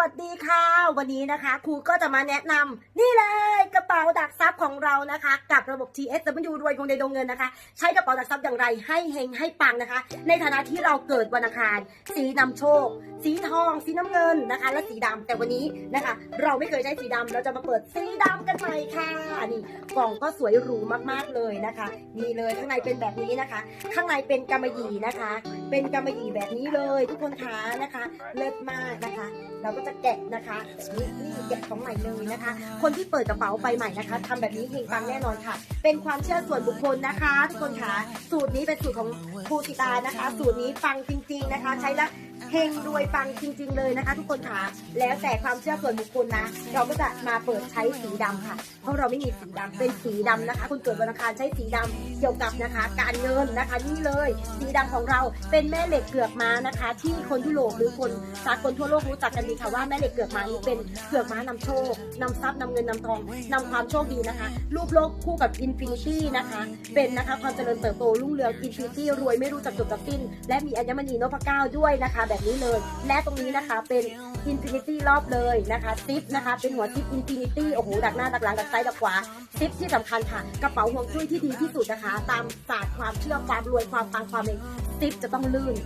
วัสดีค่ะ วันนี้นะคะครูก็จะมาแนะนำนี่เลยกระเป๋าดักทรัพย์ของเรานะคะ กับระบบ TSW รวยคงในดงเงินนะคะ ใช้กระเป๋าดักทรัพย์อย่างไรให้เฮงให้ปังนะคะ ในฐานะที่เราเกิดวันอังคาร สีนำโชค สีทอง สีน้ำเงินนะคะ และสีดำแต่วันนี้นะคะ เราไม่เคยใช้สีดำเราจะมาเปิดสีดำกันใหม่ค่ะนี่กล่องก็สวยหรูมากๆเลยนะคะนี่เลยข้างในเป็นแบบนี้นะคะ ข้างในเป็นกำมะหยี่นะคะ เป็นกำมะหยี่แบบนี้เลย ทุกคนคะนะคะ เลิศมากนะคะ เราก็จะแกะนะคะนี่นี่แกะของใหม่เลยนะคะ คนที่เปิดกระเป๋าใบใหม่นะคะทำแบบนี้เฮงปังแน่นอนค่ะ เป็นความเชื่อส่วนบุคคลนะคะทุกคนคะสูตรนี้เป็นสูตรของครูสิตานะคะ สูตรนี้ปังจริง ๆนะคะ ใช้แล้ว เฮงรวยปังจริง ๆ เลยนะคะ ทุกคนคะแล้วแต่ความเชื่อส่วนบุคคลนะ เราก็จะมาเปิดใช้สีดำค่ะ เพราะเราไม่มีสีดำเป็นสีดำนะคะ คุณเกิดวันอังคารใช้สีดำเกี่ยวกับนะคะ การเงินนะคะนี่เลยสีดำของเราเป็นแม่เหล็กเกือกม้านะคะ ที่คนยุโรปหรือคนสากลทั่วโลกรู้จักกันดีค่ะว่าแม่เหล็กเกือกม้านี้เป็นเกือกม้านำโชคนำทรัพย์นำเงินนำทองนำความโชคดีนะคะ รูปโลกคู่กับอินฟินิตี้นะคะ เป็นนะคะความเจริญเติบโตรุ่งเรืองอินฟินิตี้รวยไม่รู้จักจบจับสิ้น และมีอัญมณีนพเก้าด้วยนะคะแบบนี้เลย และตรงนี้นะคะเป็นอินฟินิตี้รอบเลยนะคะซิปนะคะเป็นหัวซิปอินฟินิตี้โอ้โหดักหน้าดักหลังดักซ้ายดักขวาซิปที่สำคัญค่ะ กระเป๋าห่วงจุ้ยที่ดีที่สุดนะคะ ตามศาสตร์ความเชื่อความรวยความปังความเองซิปจะต้องลื่น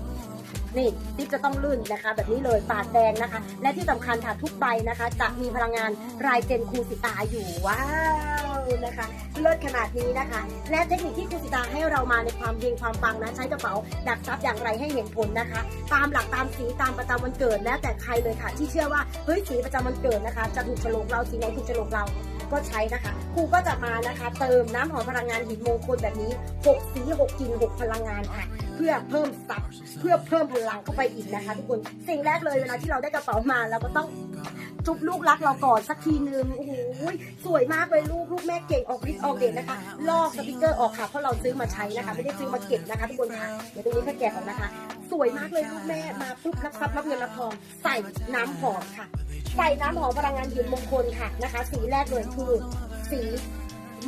นี่ซิปจะต้องลื่นนะคะ แบบนี้เลยปาดแดงนะคะ และที่สำคัญค่ะทุกใบนะคะ จะมีพลังงานรายเจนคูสิตาอยู่ว้าวนะคะเลิศขนาดนี้นะคะ และเทคนิคที่คูสิตาให้เรามาในความเฮงความปังนะ ใช้กระเป๋าดักทรัพย์อย่างไรให้เห็นผลนะคะ ตามหลักตามสีตามประจำวันเกิดแล้วแต่ใครเลยค่ะ ที่เชื่อว่าเฮ้ยสีประจำวันเกิดนะคะ จะถูกฉลกเราสีไหนถูกฉลกเราก็ใช้นะคะครูก็จะมานะคะ เติมน้ำหอมพลังงานหินมงคลแบบนี้ 6 สี 6กลิ่น6พลังงานค่ะ เพื่อเพิ่มทรัพย์เพื่อเพิ่มพลังเข้าไปอีกนะคะ ทุกคนสิ่งแรกเลยเวลาที่เราได้กระเป๋ามาเราก็ต้องจุบลูกรักเราก่อนสักทีนึงโอ้โหสวยมากเลยลูกลูกแม่เก่งออกฤทธิ์ออกเดชนะคะลอกสติกเกอร์ออกค่ะเพราะเราซื้อมาใช้นะคะ ไม่ได้ซื้อมาเก็บนะคะทุกคนค่ะเดี๋ยวตรงนี้ค่อแกะออกนะคะ สวยมากเลยลูกแม่มาปุ๊บรับทรัพย์รับเงินรับทองใส่น้ำหอมค่ะ ใส่น้ำหอมพลังงานหินมงคลค่ะนะคะ สีแรกเลยคือสี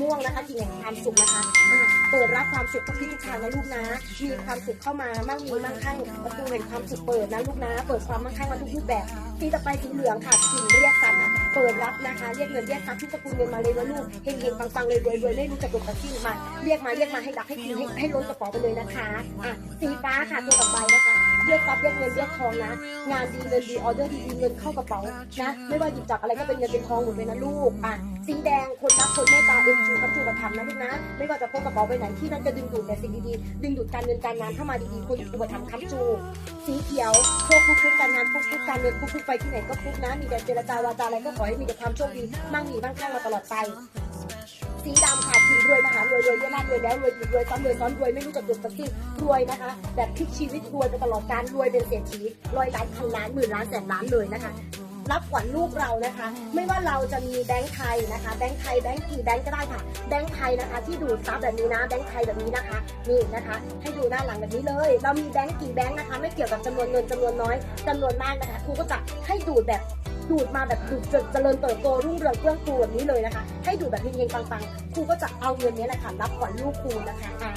ม่วงนะคะกลิ่นแห่งความสุขนะคะอะเปิดรับความสุขทุกที่ทุกทางนะลูกนะ มีความสุขเข้ามามั่งมีมั่งคั่งประตูแห่งความสุขเปิดนะลูกนะ เปิดความมั่งคั่งมาทุกรูปแบบสีต่อไปสีเหลืองค่ะกลิ่นเรียกสันนะเปิดรับนะคะเรียกเงินเรียกทรัพย์ทุกสกุลเงินมาเลยนะลูกเฮงเฮงปังปังเลยรวยรวยไม่รู้จักกดตะกิ้งมาเรียกมาเรียกมาให้ดักให้กินให้ให้ล้นกระเป๋าไปเลยนะคะอะสีฟ้าค่ะตัวต่อไปนะคะเรียกทรัพย์เรียกเงินเรียกทองนะ งานดีเงินดีออเดอร์ดีเงินเข้ากระเป๋านะ ไม่ว่าหยิบจับอะไรก็เป็นเงินเป็นทองหมดเลยนะลูกอะสีแดง ทำนะลูกนะ ไม่ว่าจะพกกระเป๋าไปไหนที่นั่นจะดึงดูดแต่สิ่งดีๆ ดึงดูดการเงินการงานเข้ามาดีๆ คนอุปถัมภ์ค้ำจู สีเขียวโชคฟุกๆกการงานฟุกๆกการเงินฟุกๆไปที่ไหนก็ฟุกนะ มีแต่เจรจาวาจาอะไรก็ขอให้มีแต่ความโชคดี มั่งมีมั่งคั่งมาตลอดไปสีดำค่ะสีรวยมหารวยรวยเยอะมากรวยแล้วรวยอีกรวยซ้ำรวยซ้อนรวยไม่รู้จักจบสักทีรวยนะคะ แบบพลิกชีวิตรวยไปตลอดการรวยเป็นเศรษฐีร้อยล้านพันล้านหมื่นล้านแสนล้านเลยนะคะ รับขวัญลูกเรานะคะ ไม่ว่าเราจะมีแบงค์ไทยนะคะ แบงค์ไทยแบงค์กี่แบงค์ก็ได้ค่ะ แบงค์ไทยนะคะที่ดูดซับแบบนี้นะ แบงค์ไทยแบบนี้นะคะ นี่นะคะ ให้ดูหน้าหลังแบบนี้เลย เรามีแบงค์กี่แบงค์นะคะ ไม่เกี่ยวกับจำนวนเงินจำนวนน้อยจำนวนมากนะคะครูก็จะให้ดูดแบบดูดมาแบบดูดจเจริญเติบโตรุ่งเรืองเฟื่องฟูแบบนี้เลยนะคะ ให้ดูดแบบเฮงๆปังๆครูก็จะเอาเงินนี้แหละค่ะรับขวัญลูกครูนะคะอ่า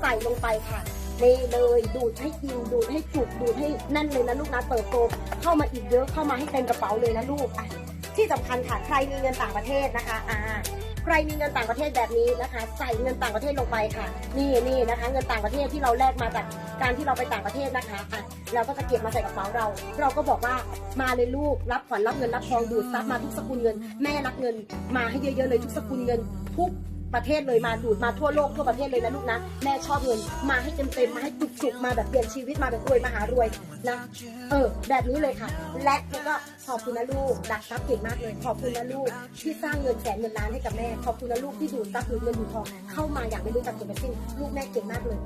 ใส่ลงไปค่ะ นี่เลยดูดให้กินดูดให้จุกดูดให้แน่นเลยนะลูกนะเติบโตเข้ามาอีกเยอะเข้ามาให้เต็มกระเป๋าเลยนะลูกอะที่สำคัญค่ะใครมีเงินต่างประเทศนะคะอ่าใครมีเงินต่างประเทศแบบนี้นะคะ ใส่เงินต่างประเทศลงไปค่ะ นี่นี่นะคะ เงินต่างประเทศที่เราแลกมาจากการที่เราไปต่างประเทศนะคะอะเราก็จะเก็บมาใส่กระเป๋าเรา เราก็บอกว่ามาเลยลูกรับขวัญรับเงินรับทองดูดซับมาทุกสกุลเงิน แม่รับเงินมาให้เยอะๆเลยทุกสกุลเงินทุก ประเทศเลยมาดูดมาทั่วโลกทั่วประเทศเลยนะลูกนะแม่ชอบเงินมาให้เต็มๆมาให้จุกๆมาแบบเปลี่ยนชีวิตมาแบบรวยมาหารวยนะเออ แบบนี้เลยค่ะ และแล้วก็ขอบคุณนะลูกดักทรัพย์เก่งมากเลย ขอบคุณนะลูกที่สร้างเงินแสนเงินล้านให้กับแม่ ขอบคุณนะลูกที่ดูดทรัพย์ดูดเงินดูดทองเข้ามาอย่างไม่รู้จักจบสิ้นลูกแม่เก่งมากเลย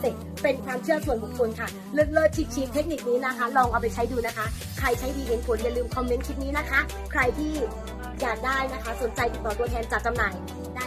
เสร็จเป็นความเชื่อส่วนบุคคลค่ะ เลิศเลิศชิคๆเทคนิคนี้นะคะ ลองเอาไปใช้ดูนะคะ ใครใช้ดีเห็นผลอย่าลืมคอมเมนต์คลิปนี้นะคะ ใครที่ อยากได้นะคะ สนใจติดต่อตัวแทนจัดจำหน่ายได้